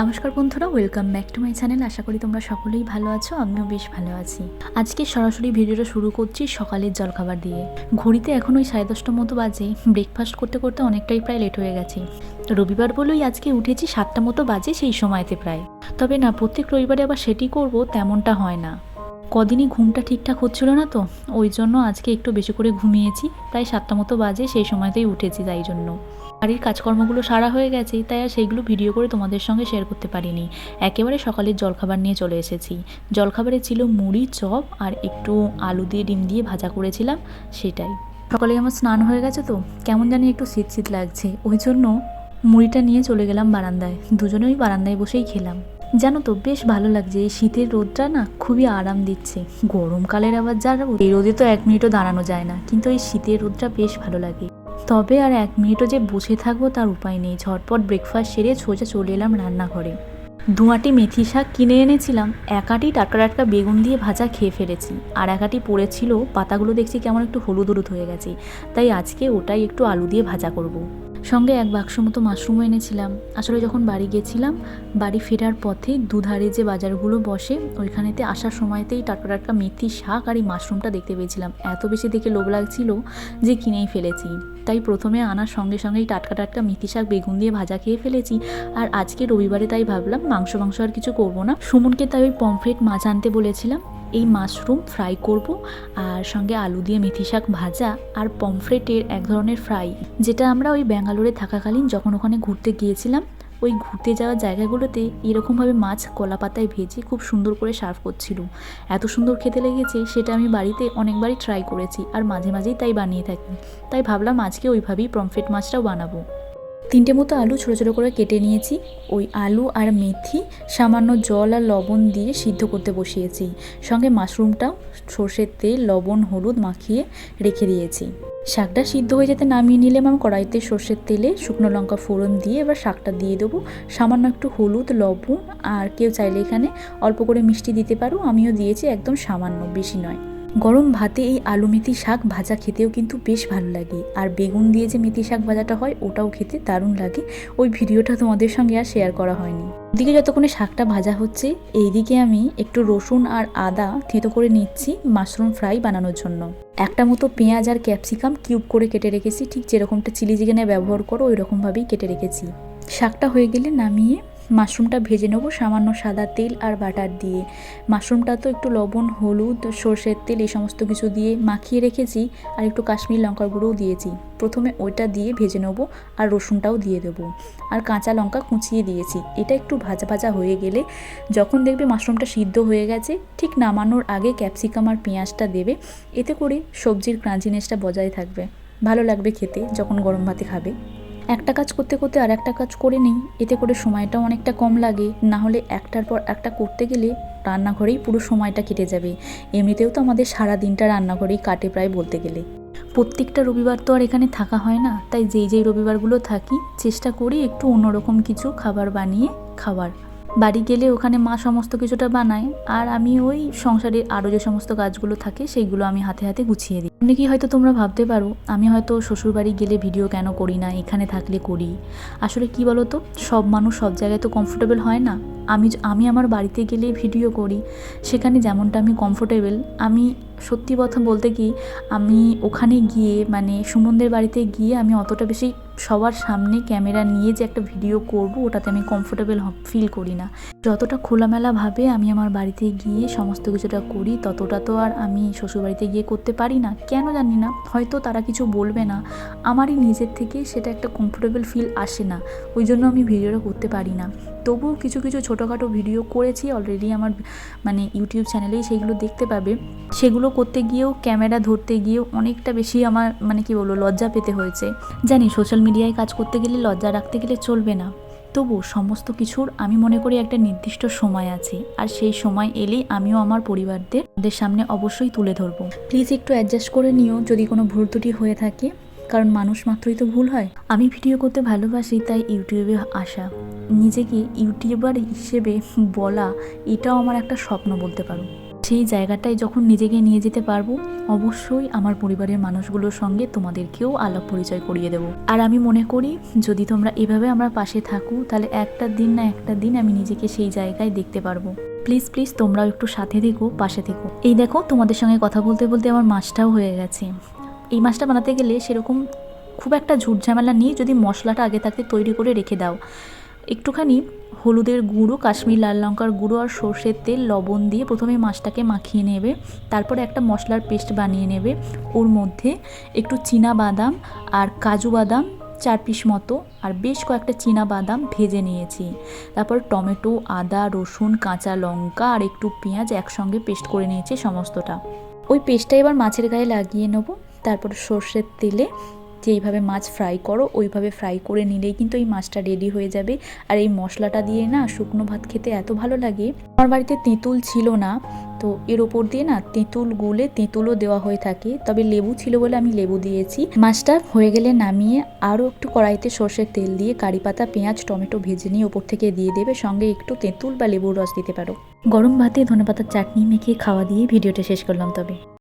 নমস্কার বন্ধুরা welcome back to my channel আশা করি তোমরা সকলেই ভালো আছো, আমিও বেশ ভালো আছি। আজকে সরাসরি ভিডিওটা শুরু করছি সকালের জলখাবার দিয়ে। ঘড়িতে এখন ওই সাড়ে দশটার মতো বাজে ব্রেকফাস্ট করতে করতে অনেকটাই প্রায় লেট হয়ে গেছে। রবিবার বলেই আজকে উঠেছি সাতটা মতো বাজে, সেই সময়তে প্রায়। তবে না, প্রত্যেক রবিবারে আবার সেটি করব, তেমনটা হয় না। কদিনই ঘুমটা ঠিকঠাক হচ্ছিল না তো, ওই জন্য আজকে একটু বেশি করে ঘুমিয়েছি, প্রায় সাতটা মতো বাজে, সেই সময়তেই উঠেছি তাই জন্য। বাড়ির কাজকর্মগুলো সারা হয়ে গেছে, তাই আর সেইগুলো ভিডিও করে তোমাদের সঙ্গে শেয়ার করতে পারিনি। একেবারে সকালের জলখাবার নিয়ে চলে এসেছি। জলখাবারে ছিল মুড়ি, চপ আর একটু আলু দিয়ে ডিম দিয়ে ভাজা করেছিলাম, সেটাই। সকালে আমার স্নান হয়ে গেছে তো, কেমন জানি একটু শীত শীত লাগছে। ওই জন্য মুড়িটা নিয়ে চলে গেলাম বারান্দায়। দুজনেই বারান্দায় বসেই খেলাম। জানো তো, বেশ ভালো লাগছে। এই শীতের রোদটা না খুবই আরাম দিচ্ছে। গরমকালের আবার যা এই রোদে তো এক মিনিটও দাঁড়ানো যায় না। কিন্তু এই শীতের রোদটা বেশ ভালো লাগে। তবে আর এক মিনিটও যে বসে থাকব তার উপায় নেই। ঝটপট ব্রেকফাস্ট সেরে সোজা চলে এলাম রান্নাঘরে। দুয়াটি মেথি শাক কিনে এনেছিলাম, একাটি টাটকা টাটকা বেগুন দিয়ে ভাজা খেয়ে ফেলেছি। আর একাটি পড়েছিল, পাতাগুলো দেখছি কেমন একটু হলুদ হলুদ হয়ে গেছে। তাই আজকে ওটাই একটু আলু দিয়ে ভাজা করব। সঙ্গে এক বাক্স মতো মাশরুমও এনেছিলাম। আসলে যখন বাড়ি গেছিলাম, বাড়ি ফেরার পথে দুধারে যে বাজারগুলো বসে, ওইখানেতে আসার সময়তেই টাটকা টাটকা মেথি, শাক আর এই মাশরুমটা দেখতে পেয়েছিলাম। এত বেশি দেখে লোভ লাগছিল যে কিনেই ফেলেছি। তাই প্রথমে আনার সঙ্গে সঙ্গেই টাটকা টাটকা মেথি, শাক, বেগুন দিয়ে ভাজা খেয়ে ফেলেছি। আর আজকে রবিবারে তাই ভাবলাম, মাংস মাংস আর কিছু করব না। সুমনকে তাই ওই পমফ্রেট মাছ আনতে বলেছিলাম। এই মাশরুম ফ্রাই করব আর সঙ্গে আলু দিয়ে মেথি শাক ভাজা আর পমফ্রেটের এক ধরনের ফ্রাই যেটা আমরা ওই ব্যাঙ্গালোরে থাকাকালীন যখন ওখানে ঘুরতে গিয়েছিলাম, ওই ঘুরতে যাওয়া জায়গাগুলোতে এরকমভাবে মাছ কলা পাতায় ভেজে খুব সুন্দর করে সার্ভ করছিল। এত সুন্দর খেতে লেগেছে সেটা আমি বাড়িতে অনেকবারই ট্রাই করেছি আর মাঝে মাঝেই তাই বানিয়ে থাকি। তাই ভাবলাম আজকে ওইভাবেই পমফ্রেট মাছটাও বানাবো। তিনটে মতো আলু ছোটো ছোটো করে কেটে নিয়েছি। ওই আলু আর মেথি সামান্য জল আর লবণ দিয়ে সিদ্ধ করতে বসিয়েছি। সঙ্গে মাশরুমটাও সর্ষের তেল, লবণ, হলুদ মাখিয়ে রেখে দিয়েছি। শাকটা সিদ্ধ হয়ে যেতে নামিয়ে নিলাম আমি কড়াইতে সর্ষের তেলে শুকনো লঙ্কা ফোড়ন দিয়ে এবার শাকটা দিয়ে দেবো। সামান্য একটু হলুদ, লবণ আর কেউ চাইলে এখানে অল্প করে মিষ্টি দিতে পারো। আমিও দিয়েছি একদম সামান্য, বেশি নয়। গরম ভাতে এই আলু মেথি শাক ভাজা খেতেও কিন্তু বেশ ভালো লাগে। আর বেগুন দিয়ে যে মেথি শাক ভাজাটা হয়, ওটাও খেতে দারুণ লাগে। ওই ভিডিওটা তোমাদের সঙ্গে আর শেয়ার করা হয়নি। ওদিকে যতক্ষণে শাকটা ভাজা হচ্ছে, এইদিকে আমি একটু রসুন আর আদা থেঁতো করে নিচ্ছি মাশরুম ফ্রাই বানানোর জন্য। একটা মতো পেঁয়াজ আর ক্যাপসিকাম কিউব করে কেটে রেখেছি, ঠিক যেরকমটা চিলি চিকেনে ব্যবহার করো ওই রকমভাবেই কেটে রেখেছি। শাকটা হয়ে গেলে নামিয়ে মাশরুমটা ভেজে নেব সামান্য সাদা তেল আর বাটার দিয়ে। মাশরুমটা তো একটু লবণ, হলুদ, সর্ষের তেল এই সমস্ত কিছু দিয়ে মাখিয়ে রেখেছি আর একটু কাশ্মীর লঙ্কার গুঁড়োও দিয়েছি। প্রথমে ওইটা দিয়ে ভেজে নেব আর রসুনটাও দিয়ে দেবো। আর কাঁচা লঙ্কা কুচিয়ে দিয়েছি। এটা একটু ভাজা ভাজা হয়ে গেলে যখন দেখবে মাশরুমটা সিদ্ধ হয়ে গেছে, ঠিক নামানোর আগে ক্যাপসিকাম আর পেঁয়াজটা দেবে। এতে করে সবজির ক্রাঞ্চিনেসটা বজায় থাকবে। ভালো লাগবে খেতে যখন গরম ভাতে খাবে। একটা কাজ করতে করতে আর একটা কাজ করে নিই। এতে করে সময়টা অনেকটা কম লাগে। না হলে একটার পর একটা করতে গেলে রান্নাঘরেই পুরো সময়টা কেটে যাবে। এমনিতেও তো আমাদের সারা দিনটা রান্নাঘরেই কাটে প্রায় বলতে গেলে। প্রত্যেকটা রবিবার তো আর এখানে থাকা হয় না। তাই যেই যেই রবিবারগুলো থাকি, চেষ্টা করি একটু অন্যরকম কিছু খাবার বানিয়ে খাবার বাড়ি গেলে ওখানে মা সমস্ত কিছুটা বানায়, আর আমি ওই সংসারের আরও যে সমস্ত কাজগুলো থাকে সেইগুলো আমি হাতে হাতে গুছিয়ে দিই। অনেকেই হয়তো তোমরা ভাবতে পারো, আমি হয়তো শ্বশুরবাড়ি গেলে ভিডিও কেন করি না, এখানে থাকলে করি? আসলে কি বলো তো সব মানুষ সব জায়গায় তো কমফোর্টেবল হয় না। আমি আমি আমার বাড়িতে গেলে ভিডিও করি, সেখানে যেমনটা আমি কমফোর্টেবল আমি সত্যি কথা বলতে কি, আমি ওখানে গিয়ে মানে সুমনদের বাড়িতে গিয়ে আমি অতটা বেশি সবার সামনে ক্যামেরা নিয়ে যে একটা ভিডিও করব, ওটাতে আমি কমফোর্টেবল ফিল করি না। যতটা খোলামেলাভাবে আমি আমার বাড়িতে গিয়ে সমস্ত কিছুটা করি, ততটা তো আর আমি শ্বশুরবাড়িতে গিয়ে করতে পারি না। কেন জানি না, হয়তো তারা কিছু বলবে না। আমারই নিজের থেকে সেটা একটা কমফোর্টেবল ফিল আসে না। ওই জন্য আমি ভিডিওটা করতে পারি না। তবুও কিছু কিছু ছোটোখাটো ভিডিও করেছি অলরেডি আমার মানে ইউটিউব চ্যানেলেই সেগুলো দেখতে পাবে। সেগুলো করতে গিয়েও ক্যামেরা ধরতে গিয়েও অনেকটা বেশি আমার মানে কি বলব, লজ্জা পেতে হয়েছে। জানি সোশ্যাল মিডিয়ায় কাজ করতে গেলে লজ্জা রাখতে গেলে চলবে না। তবু সমস্ত কিছুর আমি মনে করি একটা নির্দিষ্ট সময় আছে। আর সেই সময় এলেই আমিও আমার পরিবারদের সামনে অবশ্যই তুলে ধরবো। প্লিজ একটু অ্যাডজাস্ট করে নিও, যদি কোনো ভুল ত্রুটি হয়ে থাকে। কারণ মানুষ মাত্রই তো ভুল হয়। আমি ভিডিও করতে ভালোবাসি, তাই ইউটিউবে আসা। নিজেকে ইউটিউবার হিসেবে বলা, এটাও আমার একটা স্বপ্ন বলতে পারো। সেই জায়গাটায় যখন নিজেকে নিয়ে যেতে পারব, অবশ্যই আমার পরিবারের মানুষগুলোর সঙ্গে তোমাদেরকেও আলাপ পরিচয় করিয়ে দেবো। আর আমি মনে করি, যদি তোমরা এভাবে আমার পাশে থাকো, তাহলে একটা দিন না একটা দিন আমি নিজেকে সেই জায়গায় দেখতে পারব। প্লিজ প্লিজ তোমরাও একটু সাথে থেকো, পাশে থেকো। এই দেখো, তোমাদের সঙ্গে কথা বলতে বলতে আমার মাছটাও হয়ে গেছে। এই মাছটা বানাতে গেলে সেরকম খুব একটা ঝুট ঝামেলা নিয়ে যদি মশলাটা আগে থাকতে তৈরি করে রেখে দাও। একটুখানি হলুদের গুঁড়ো, কাশ্মীর লাল লঙ্কার গুঁড়ো আর সর্ষের তেল, লবণ দিয়ে প্রথমে মাছটাকে মাখিয়ে নেবে। তারপরে একটা মশলার পেস্ট বানিয়ে নেবে। ওর মধ্যে একটু চীনা বাদাম আর কাজু বাদাম চার পিস মতো আর বেশ কয়েকটা চীনা বাদাম ভেজে নিয়েছি। তারপর টমেটো, আদা, রসুন, কাঁচা লঙ্কা আর একটু পেঁয়াজ একসঙ্গে পেস্ট করে নিয়েছি সমস্তটা। ওই পেস্টটা এবার মাছের গায়ে লাগিয়ে নেব। তারপর সর্ষের তেলে যেইভাবে মাছ ফ্রাই করো, ওইভাবে ফ্রাই করে নিলেই কিন্তু এই মাছটা রেডি হয়ে যাবে। আর এই মশলাটা দিয়ে না শুকনো ভাত খেতে এত ভালো লাগে। আমার বাড়িতে তেঁতুল ছিল না, তো এর ওপর দিয়ে না তেঁতুল গুলে তেঁতুলও দেওয়া হয়ে থাকে। তবে লেবু ছিল বলে আমি লেবু দিয়েছি। মাছটা হয়ে গেলে নামিয়ে আরও একটু কড়াইতে সর্ষের তেল দিয়ে কারি পাতা, পেঁয়াজ, টমেটো ভেজে নিয়ে ওপর থেকে দিয়ে দেবে। সঙ্গে একটু তেঁতুল বা লেবুর রস দিতে পারো। গরম ভাতে ধনেপাতার চাটনি মেখে খাওয়া দিয়ে ভিডিওটা শেষ করলাম তবে।